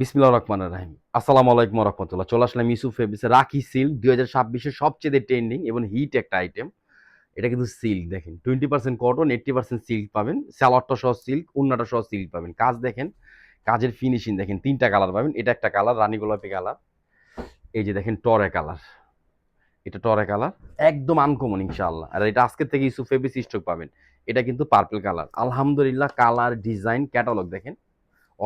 বিসমিল্লাহ রহমান রাহিম। আসসালামু আলাইকুম রহমতুল্লাহ। চলে আসলাম ইউসুফ ফেব্রিক্সে রাখি সিল্ক দুই হাজার ছাব্বিশের সবচেয়ে ট্রেন্ডিং এবং হিট একটা আইটেম এটা কিন্তু সিল্ক দেখেন। Twenty percent cotton eighty percent silk পাবেন। স্যালোয়ারটা সহ সিল্ক উন্নাটা সহ সিল্ক পাবেন। কাজ দেখেন, কাজের ফিনিশিং দেখেন, তিনটা কালার পাবেন। এটা একটা কালার রানী গোলাপি কালার এই যে দেখেন, টরে কালার এটা টরে কালার একদম আনকমন ইনশাআল্লাহ। আর এটা আজকের থেকে ইউসুফ ফেব্রিক্স স্টক পাবেন। এটা কিন্তু পার্পল কালার আলহামদুলিল্লাহ কালার ডিজাইন ক্যাটালগ দেখেন।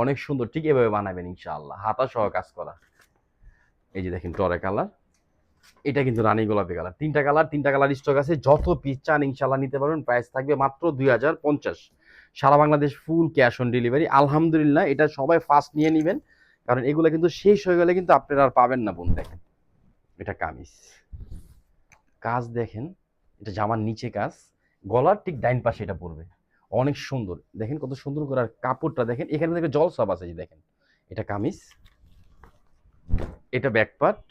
অনেক সুন্দর, ঠিক এভাবে বানাবেন ইনশাআল্লাহ। হাতা সহ কাজ করা। এই যে দেখেন টরে কালার। এটা কিন্তু রানী গোলাপি কালার। তিনটা কালার তিনটা কালার স্টক আছে। যত পিস চান ইনশাল্লাহ নিতে পারবেন। প্রাইস থাকবে মাত্র দুই হাজার পঞ্চাশ। সারা Bangladesh full cash on delivery আলহামদুলিল্লাহ, এটা সবাই ফার্স্ট নিয়ে নেবেন। কারণ এগুলো কিন্তু শেষ হয়ে গেলে কিন্তু আপনারা আর পাবেন না, বোন, দেখেন। এটা কামিজ। কাজ দেখেন, এটা জামার নিচে কাজ। গলার ঠিক ডাইন পাশে এটা পড়বে। অনেক সুন্দর। দেখেন কত সুন্দর করে আর কাপড়টা দেখেন, এখানে দেখে জল সব আছে দেখেন। এটা কামিজ, এটা ব্যাকপার্ট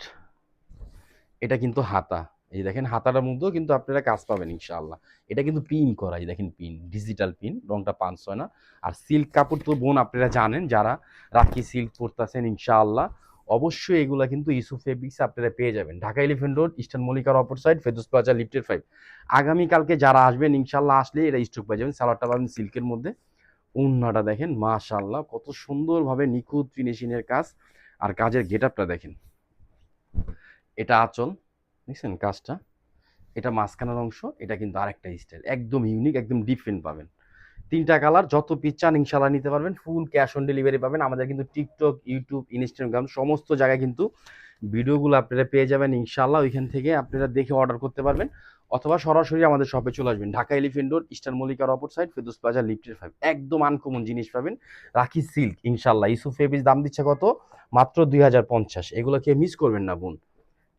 এটা কিন্তু হাতা। এই দেখেন হাতাটার মধ্যেও কিন্তু আপনারা কাজ পাবেন ইনশাআল্লাহ। এটা কিন্তু পিন করা, এই দেখেন পিন ডিজিটাল পিন রংটা পাঁচ হয় না। আর সিল্ক কাপড় তো বোন আপনারা জানেন, যারা রাখি সিল্ক পরতেছেন ইনশাআল্লাহ অবশ্যই এগুলো কিন্তু ইসু ফেব্রিক্স আপনারা পেয়ে যাবেন। ঢাকা এলিফেন্ট রোড, ইস্টার্ন মলিকার অপর সাইড ফেদুস প্লাজা লিফটেড ফাইভ আগামীকালকে যারা আসবেন ইনশাল্লাহ আসলে এটা স্টক পেয়ে যাবেন। সালোয়ারটা পাবেন সিল্কের মধ্যে। উন্নাটা দেখেন মাশাল্লাহ কত সুন্দরভাবে নিখুঁত ফিনিশিংয়ের কাজ। আর কাজের গেট আপটা দেখেন। এটা আচল, দেখছেন কাজটা? এটা মাঝখানের অংশ, এটা কিন্তু আরেকটা স্টাইল একদম ইউনিক একদম ডিফারেন্ট পাবেন। তিনটা কালার যত পিস চান ইনশাল্লাহ নিতে পারবেন। ফুল ক্যাশ অন ডেলিভারি পাবেন। আমাদের কিন্তু টিকটক ইউটিউব ইনস্টাগ্রাম সমস্ত জায়গায় কিন্তু ভিডিওগুলো আপনারা পেয়ে যাবেন ইনশাল্লাহ ওইখান থেকে আপনারা দেখে অর্ডার করতে পারবেন। অথবা সরাসরি আমাদের শপে চলে আসবেন। ঢাকা এলিফেন্ট রোড ইস্টার্ন মল্লিকার অপর সাইড ফেদুস প্লাজা লিফটের ফাইভ একদম আনকমন জিনিস পাবেন। রাখি সিল্ক ইনশাল্লাহ ইসু ফেবিস দাম দিচ্ছে কত? মাত্র দুই হাজার পঞ্চাশ। এগুলোকে মিস করবেন না, বোন।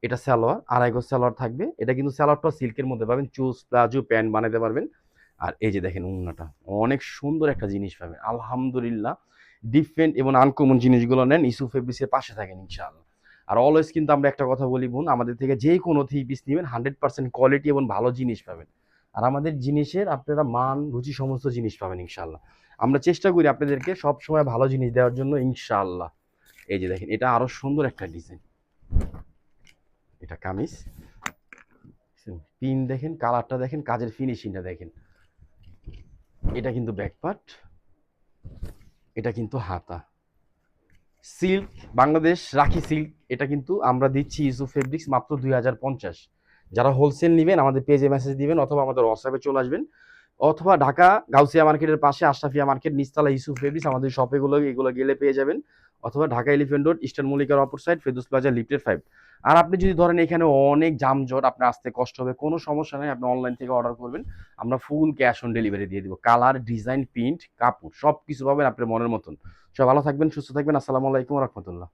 এটা স্যালোয়ার আড়াই গজ স্যালোয়ার থাকবে। এটা কিন্তু স্যালোয়ারটা সিল্কের মধ্যে পাবেন। চুজ প্লাজো, প্যান্ট বানাতে পারবেন। আর এই যে দেখেন উন্নাটা অনেক সুন্দর একটা জিনিস পাবেন। আলহামদুলিল্লাহ ডিফারেন্ট এবং আনকমন জিনিসগুলো নেন ইসু ফেব্রিক্সের পাশে থাকেন ইনশাআল্লাহ। আর অলওয়েজ কিন্তু আমরা একটা কথা বলি, বোন, আমাদের থেকে যে কোনো থ্রি পিস নেবেন হান্ড্রেড পার্সেন্ট কোয়ালিটি এবং ভালো জিনিস পাবেন। আর আমাদের জিনিসের আপনারা মান, রুচি, সমস্ত জিনিস পাবেন ইনশাআল্লাহ। আমরা চেষ্টা করি আপনাদেরকে সব সময় ভালো জিনিস দেওয়ার জন্য ইনশাআল্লাহ। এই যে দেখেন, এটা আরও সুন্দর একটা ডিজাইন এটা কামিজ। পিন দেখেন কালারটা দেখেন, কাজের ফিনিশিংটা দেখেন। এটা কিন্তু ব্যাকপার্ট, এটা কিন্তু হাতা। সিল্ক, বাংলাদেশ রাখি সিল্ক, এটা কিন্তু আমরা দিচ্ছি ইসু ফেব্রিক্স মাত্র দুই হাজার পঞ্চাশ। যারা হোলসেল নেবেন, আমাদের পেজে মেসেজ দিবেন অথবা আমাদের হোয়াটসঅ্যাপে চলে আসবেন। অথবা ঢাকা গাউসিয়া মার্কেটের পাশে আশরাফিয়া মার্কেট নিস্তালা ইউসুফ ফেব্রিক্স আমাদের শপেগুলো এগুলো গেলে পেয়ে যাবেন। অথবা ঢাকা এলিফেন্ট রোড ইস্টার্ন মল্লিকার অপর সাইড ফেদুস প্লাজা লিফটেড ফাইভ আর আপনি যদি ধরেন এখানে অনেক জামজট আপনার আসতে কষ্ট হবে, কোনো সমস্যা নেই, আপনি অনলাইন থেকে অর্ডার করবেন। আমরা ফুল ক্যাশ অন ডেলিভারি দিয়ে দিব। কালার ডিজাইন প্রিন্ট কাপড় সব কিছু পাবেন আপনার মনের মতন। সব ভালো থাকবেন, সুস্থ থাকবেন। আসসালামু আলাইকুম রহমতুল্লাহ।